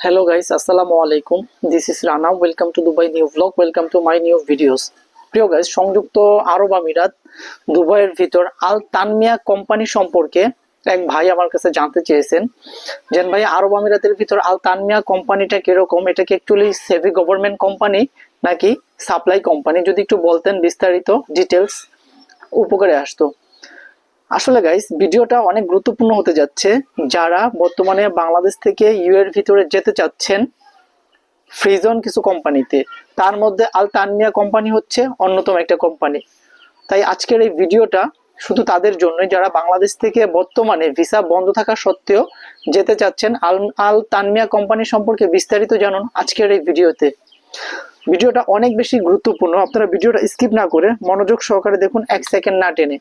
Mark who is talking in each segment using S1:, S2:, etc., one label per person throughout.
S1: Hello guys, Assalamu alaikum. This is Rana. Welcome to Dubai new vlog. Welcome to my new videos. প্রিয় guys সংযুক্ত আরব আমিরাত দুবাইয়ের ভিতর আল তানমিয়া কোম্পানি সম্পর্কে এক ভাই আমার কাছে জানতে চেয়েছেন যে ভাই আরব আমিরাতের ভিতর আল তানমিয়া কোম্পানিটা কীরকম এটা কি অ্যাকচুয়ালি সেভি গভর্নমেন্ট কোম্পানি নাকি সাপ্লাই কোম্পানি যদি একটু বলতেন বিস্তারিত ডিটেলস উপকারে আসতো আসলে গাইস ভিডিওটা অনেক গুরুত্বপূর্ণ হতে যাচ্ছে। যারা বর্তমানে বাংলাদেশ থেকে ইউ এর ভিতরে যেতে চাচ্ছেন ফ্রিজন কিছু কোম্পানিতে তার মধ্যে আল তানমিয়া কোম্পানি হচ্ছে অন্যতম একটা কোম্পানি তাই আজকের এই ভিডিওটা শুধু তাদের জন্য যারা বাংলাদেশ থেকে বর্তমানে ভিসা বন্ধ থাকা সত্ত্বেও যেতে চাচ্ছেন, আল আল তানমিয়া কোম্পানি সম্পর্কে বিস্তারিত জানুন আজকের এই ভিডিওতে। ভিডিওটা অনেক বেশি গুরুত্বপূর্ণ, আপনারা ভিডিওটা স্কিপ না করে মনোযোগ সহকারে দেখুন, এক সেকেন্ড না টেনে।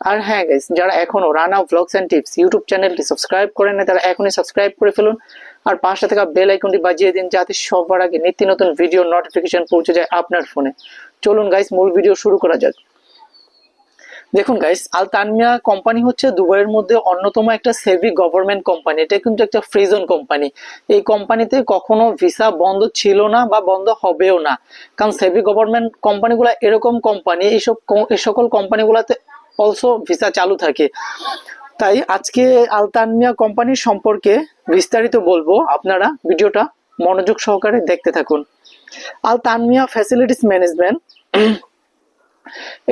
S1: আর হ্যাঁ গাইস যারা এখনও Rana vlogs and tips YouTube চ্যানেলটি সাবস্ক্রাইব করেন না তারা এখনই সাবস্ক্রাইব করে ফেলুন। আর পাশে থাকা বেল আইকনটি বাজিয়ে দিন, যাতে সবার আগে নিত্য নতুন ভিডিও নোটিফিকেশন পৌঁছে যায় আপনার ফোনে চলুন গাইস মূল ভিডিও শুরু করা যাক। দেখুন গাইস আল তানমিয়া কোম্পানি হচ্ছে দুবাইয়ের মধ্যে অন্যতম একটা সেভি গভর্নমেন্ট কোম্পানি এটা কিন্তু একটা ফ্রিজন কোম্পানি এই কোম্পানিতে কখনো ভিসা বন্ধ ছিল না বা বন্ধ হবেও না। কারণ সেভি গভর্নমেন্ট কোম্পানিগুলো এরকম কোম্পানি এইসব এই সকল কোম্পানিগুলোতে অলসো ভিসা চালু থাকে। তাই আজকে আলতানমিয়া কোম্পানির সম্পর্কে বিস্তারিত বলব। আপনারা ভিডিওটা মনোযোগ সহকারে দেখতে থাকুন। আলতানমিয়া ফ্যাসিলিটিস ম্যানেজমেন্ট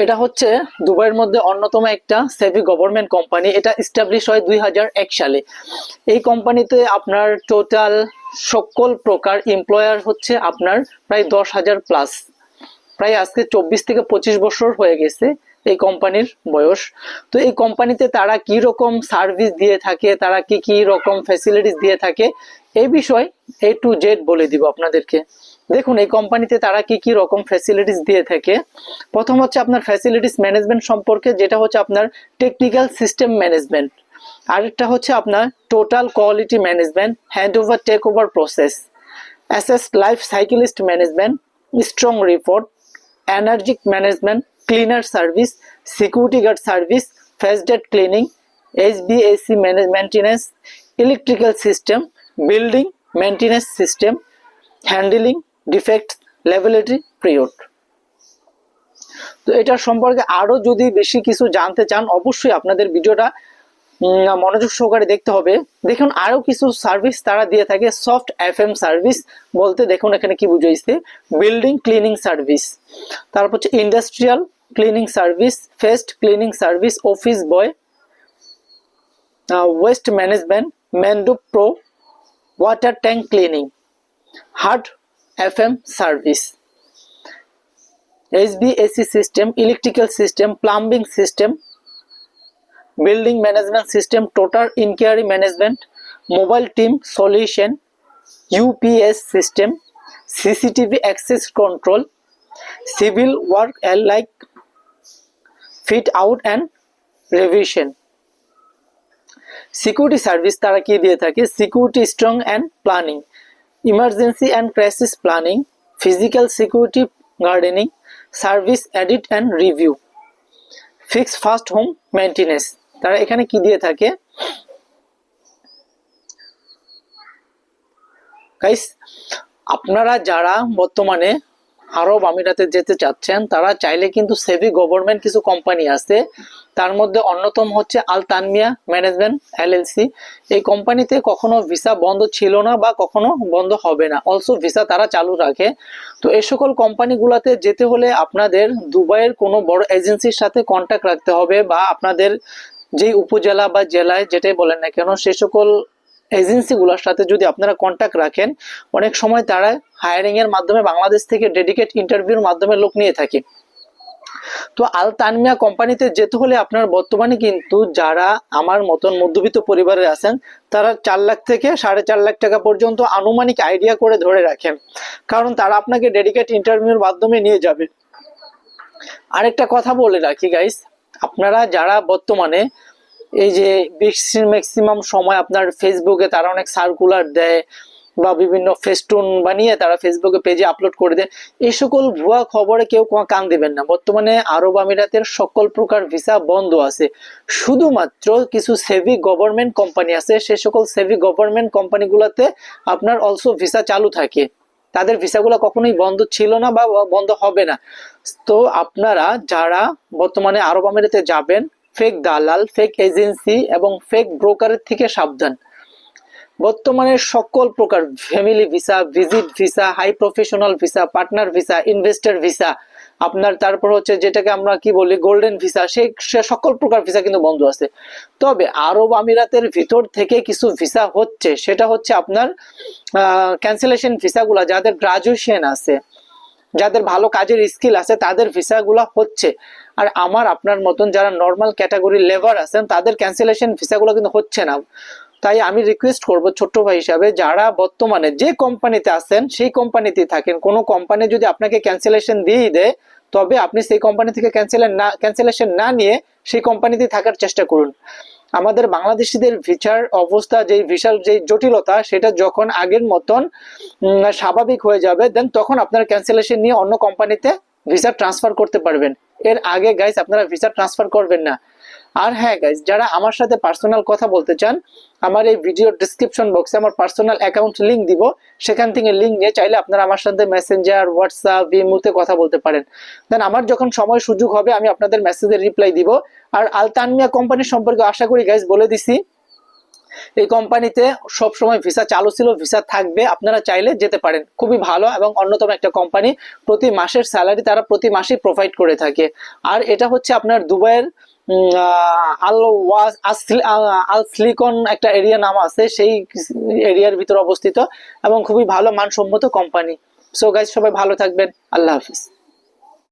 S1: এটা হচ্ছে দুবাইয়ের মধ্যে অন্যতম একটা সেভি গভর্নমেন্ট কোম্পানি এটা এস্টাবলিশ হয় দুই হাজার এক সালে। এই কোম্পানিতে আপনার টোটাল সকল প্রকার এমপ্লয়ার হচ্ছে আপনার প্রায় দশ হাজার প্লাস প্রায় আজকে চব্বিশ থেকে পঁচিশ বছর হয়ে গেছে। এই কোম্পানির বয়স। তো এই কোম্পানিতে তারা কি রকম সার্ভিস দিয়ে থাকে, তারা কি কি রকম ফ্যাসিলিটিস দিয়ে থাকে, এই বিষয় এ টু জেড বলে দিব আপনাদেরকে। দেখুন, এই কোম্পানিতে তারা কি কি রকম ফ্যাসিলিটিস দিয়ে থাকে। প্রথম হচ্ছে আপনার ফ্যাসিলিটিস ম্যানেজমেন্ট সম্পর্কে, যেটা হচ্ছে আপনার টেকনিক্যাল সিস্টেম ম্যানেজমেন্ট আরেকটা হচ্ছে আপনার total quality management hand over take over process assess life cyclist management strong report energetic management cleaner service security guard service first aid cleaning এইচবিএসি maintenance electrical system building maintenance system handling defect liability period তো এটার সম্পর্কে আরও যদি বেশি কিছু জানতে চান, অবশ্যই আপনাদের ভিডিওটা মনোযোগ সহকারে দেখতে হবে। দেখুন আরও কিছু সার্ভিস তারা দিয়ে থাকে সফট এফ এম সার্ভিস বলতে দেখুন এখানে কি বুঝাইছে? বিল্ডিং ক্লিনিং সার্ভিস তারপর হচ্ছে industrial cleaning service fest cleaning service office boy waste management mando pro water tank cleaning hard F M service HVAC system electrical system plumbing system, building management system, total inquiry management, mobile team solution, UPS system, CCTV access control, civil work alike, fit out and revision. Security service তারা কি দিয়ে থাকে security strong and planning emergency and crisis planning physical security gardening service audit and review fix fast home maintenance তারা এখানে কি দিয়ে থাকে? আপনারা যারা বর্তমানে আরব আমিরাতে যেতে চাচ্ছেন, তারা চাইলে কিন্তু সেভি গভর্নমেন্ট কিছু কোম্পানি আছে। তার মধ্যে অন্যতম হচ্ছে আল তানমিয়া ম্যানেজমেন্ট এলএলসি এই কোম্পানিতে কখনো ভিসা বন্ধ ছিল না বা কখনো বন্ধ হবে না। অলসো ভিসা তারা চালু রাখে। তো এই সকল কোম্পানিগুলোতে যেতে হলে আপনাদের দুবাইয়ের কোনো বড় এজেন্সির সাথে কন্ট্যাক্ট রাখতে হবে বা আপনাদের যেই উপজেলা বা জেলায় যেটাই বলেন না কেন, সে সকল এজেন্সিগুলোর সাথে যদি আপনারা কন্ট্যাক্ট রাখেন, অনেক সময় তারা হায়ারিং এর মাধ্যমে বাংলাদেশ থেকে ডেডিকেট ইন্টারভিউর মাধ্যমে লোক নিয়ে থাকে। তো আল তানমিয়া কোম্পানিতে যেতে হলে আপনার বর্তমানে কিন্তু যারা আমার মতন মধ্যবিত্ত পরিবারে আছেন, তারা চার লাখ থেকে সাড়ে চার লাখ টাকা পর্যন্ত আনুমানিক আইডিয়া করে ধরে রাখেন। কারণ তারা আপনাকে ডেডিকেট ইন্টারভিউর মাধ্যমে নিয়ে যাবে। আরেকটা কথা বলে রাখি গাইস আপনারা যারা বর্তমানে এই যে ম্যাক্সিমাম সময় আপনার ফেসবুকে তারা অনেক সার্কুলার দেয় বা বিভিন্ন ফেস্টুন বানিয়ে তারা ফেসবুকে পেজে আপলোড করে দেয়, এই সকল ভুয়া খবরে কেউ কান দিবেন না। বর্তমানে আরব আমিরাতের সকল প্রকার ভিসা বন্ধ আছে। শুধুমাত্র কিছু সেভি গভর্নমেন্ট কোম্পানি আছে। সে সকল সেভি গভর্নমেন্ট কোম্পানিগুলোতে আপনার অলসো ভিসা চালু থাকে। তাদের ভিসাগুলো কখনোই বন্ধ ছিল না বা বন্ধ হবে না। তো আপনারা যারা বর্তমানে আরব আমিরাতে যাবেন ফেক দালাল ফেক এজেন্সি এবং ফেক ব্রোকারের থেকে সাবধান। বর্তমানে সকল প্রকার family visa visit visa high professional visa partner visa investor visa আপনার তারপর হচ্ছে যেটাকে আমরা কি বলি গোল্ডেন ভিসা সেই সকল প্রকার ভিসা কিন্তু বন্ধ আছে। তবে আরব আমিরাতের ভিতর থেকে কিছু ভিসা হচ্ছে, সেটা হচ্ছে আপনার ক্যান্সেলেশন ভিসাগুলা যাদের গ্রাজুয়েশন আছে, যাদের ভালো কাজের স্কিল আছে, তাদের ভিসাগুলো হচ্ছে। আর আমার আপনার মতন যারা নর্মাল ক্যাটাগরি লেবার আছেন, তাদের ক্যান্সেলেশন ভিসাগুলো কিন্তু হচ্ছে না। তাই আমি রিকোয়েস্ট করব ছোট্ট ভাই হিসাবে, যারা বর্তমানে যে কোম্পানিতে আছেন, সেই কোম্পানিতে থাকেন। কোনো কোম্পানি যদি আপনাকে ক্যান্সেলেশন দিয়ে দেয়, তবে আপনি সেই কোম্পানি থেকে ক্যান্সেলেন না ক্যান্সেলেশন না নিয়ে সেই কোম্পানিতে থাকার চেষ্টা করুন। আমাদের বাংলাদেশিদের ভিসার অবস্থা, যেই ভিসার যে জটিলতা, সেটা যখন আগের মতন স্বাভাবিক হয়ে যাবে দেন তখন আপনারা ক্যান্সেলেশন নিয়ে অন্য কোম্পানিতে ভিসা ট্রান্সফার করতে পারবেন। এর আগে গাইস আপনারা ভিসা ট্রান্সফার করবেন না। আর হ্যাঁ গাইজ যারা আমার সাথে পার্সোনাল কথা বলতে চান, আমার এই ভিডিও ডিসক্রিপশন বক্সে আমার পার্সোনাল অ্যাকাউন্ট লিঙ্ক দিব। সেখান থেকে লিঙ্ক নিয়ে চাইলে আপনারা আমার সাথে মেসেঞ্জার হোয়াটসঅ্যাপ ইমুতে কথা বলতে পারেন। দেন আমার যখন সময় সুযোগ হবে, আমি আপনাদের মেসেজের রিপ্লাই দিব। আর আলতানমিয়া কোম্পানি সম্পর্কে আশা করি গাইজ বলে দিছি। এই কোম্পানিতে সব সময় ভিসা চালু ছিল, ভিসা থাকবে, আপনারা চাইলে যেতে পারেন। খুবই ভালো এবং অন্যতম একটা কোম্পানি, প্রতি মাসের স্যালারি তারা প্রতি মাসেই প্রোভাইড করে থাকে। আর এটা হচ্ছে আপনার দুবাইয়ের আল আল সিলিকন একটা এরিয়া নাম আছে, সেই এরিয়ার ভিতরে অবস্থিত এবং খুবই ভালো, মানসম্মত কোম্পানি। সো গাইজ সবাই ভালো থাকবেন। আল্লাহ হাফিজ।